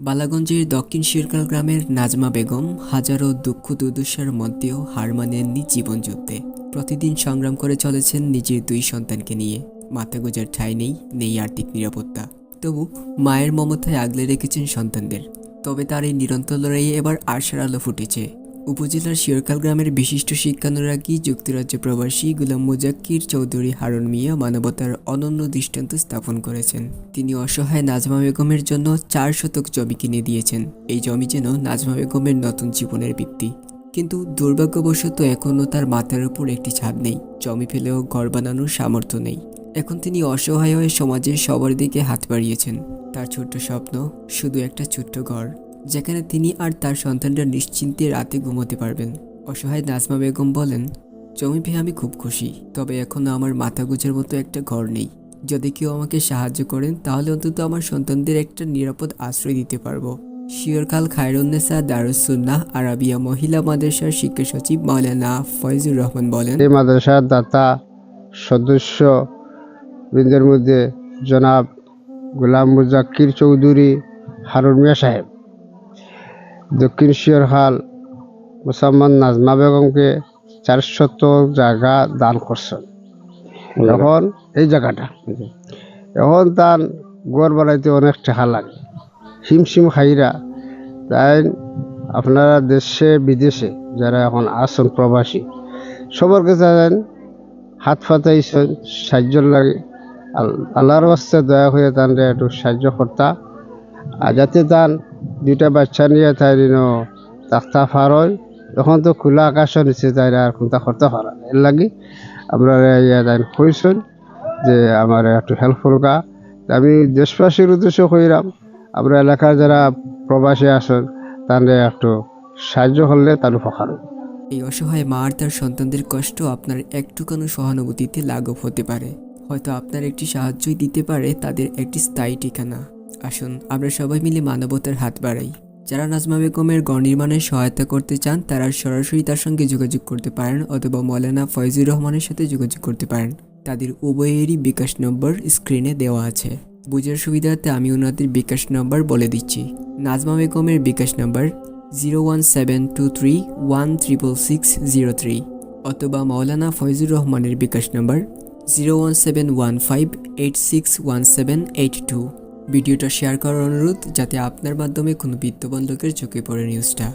বালাগঞ্জের দক্ষিণ শিরকাল গ্রামের নাজমা বেগম হাজারো দুঃখ দুর্দশার মধ্যেও হার মানেননি জীবনযুদ্ধে। প্রতিদিন সংগ্রাম করে চলেছেন নিজের দুই সন্তানকে নিয়ে। মাথা গোজার ঠাঁই নেই নেই আর্থিক নিরাপত্তা। তবু মায়ের মমতায় আগলে রেখেছেন সন্তানদের। তবে তার এই নিরন্তর লড়াইয়ে এবার আশার আলো ফুটেছে। উপজেলার শিরকাল গ্রামের বিশিষ্ট শিক্ষানুরাগী যুক্তরাজ্য প্রবাসী গুলাম মুজাক্কির চৌধুরী হারুন মিয়া মানবতার অনন্য দৃষ্টান্ত স্থাপন করেছেন। তিনি অসহায় নাজমা বেগমের জন্য চার শতক জমি কিনে দিয়েছেন। এই জমি যেন নাজমা বেগমের নতুন জীবনের ভিত্তি। কিন্তু দুর্ভাগ্যবশত এখনও তার মাথার উপর একটি ছাদ নেই। জমি ফেলেও ঘর বানানোর সামর্থ্য নেই। এখন তিনি অসহায় হয়ে সমাজের সবার দিকে হাত বাড়িয়েছেন। তার ছোট্ট স্বপ্ন শুধু একটা ছোট্ট ঘর। যেখানে তিনি আর তার সন্তানরা নিশ্চিন্তে রাতে ঘুমোতে পারবেন। অসহায় নাজমা বেগম বলেন, জমি পেয়ে আমি খুব খুশি, তবে এখনও আমার মাথা গোছের মতো একটা ঘর নেই। যদি কেউ আমাকে সাহায্য করেন, তাহলে অন্তত আমার সন্তানদের একটা নিরাপদ আশ্রয় দিতে পারব। শিয়রকাল খায়রুন্নেসা দারুসুন্নাহ আরাবিয়া মহিলা মাদ্রাসার শিক্ষা সচিব মাওলানা ফয়জুর রহমান বলেন, এই মাদ্রাসার দাতা সদস্য বৃন্দের মধ্যে জনাব গোলাম মুজাক্কির চৌধুরী হারুন মিয়া সাহেব। দক্ষিণ শিয়রহাল মুসাম্মান নাজমা বেগমকে চারশত জায়গা দান করছেন। এখন এই জায়গাটা। এখন তার গড় বানাইতে অনেক টাকা লাগে। হিমশিম খাইরা তাই আপনারা দেশে বিদেশে যারা এখন আসন প্রবাসী সবার কাছে যেন হাত ফাতাইছেন সাহায্য লাগে। আল- আল্লাহর বাস্তে দয়া হয়ে তান একটু সাহায্য করতা। আর যাতে তান দুইটা বাচ্চা নিয়ে তাই তাক্তা ফার হয়। তখন তো খোলা আকাশের নিচে তাই আর কোনটা করতে পারা এর লাগি আমরা ইয়া তাই যে আমার একটু হেল্প করবা আমি দেশবাসীর উদ্দেশ্য কইরাম আমরা এলাকার যারা প্রবাসী আসেন তাদের একটু সাহায্য করলে তার উপকার এই অসহায় মা আর তার সন্তানদের কষ্ট আপনার একটুখানি সহানুভূতিতে লাঘব হতে পারে। হয়তো আপনার একটি সাহায্যই দিতে পারে, তাদের একটি স্থায়ী ঠিকানা। আসুন, আমরা সবাই মিলে মানবতার হাত বাড়াই। যারা নাজমা বেগমের গড় নির্মাণে সহায়তা করতে চান, তারা সরাসরি তার সঙ্গে যোগাযোগ করতে পারেন অথবা মৌলানা ফয়জুর রহমানের সাথে যোগাযোগ করতে পারেন। তাদের উভয়েরই বিকাশ নম্বর স্ক্রিনে দেওয়া আছে। বুঝার সুবিধার্থে আমি ওনাদের বিকাশ নম্বর বলে দিচ্ছি। নাজমা বেগমের bKash number zero one seven two three one triple six zero three অথবা মৌলানা ফয়জুর রহমানের bKash number zero one seven one five eight six one seven eight two. ভিডিওটা শেয়ার করার অনুরোধ যাতে আপনার মাধ্যমে কোনো বিত্তবান লোকের চোখে পড়ে নিউজটা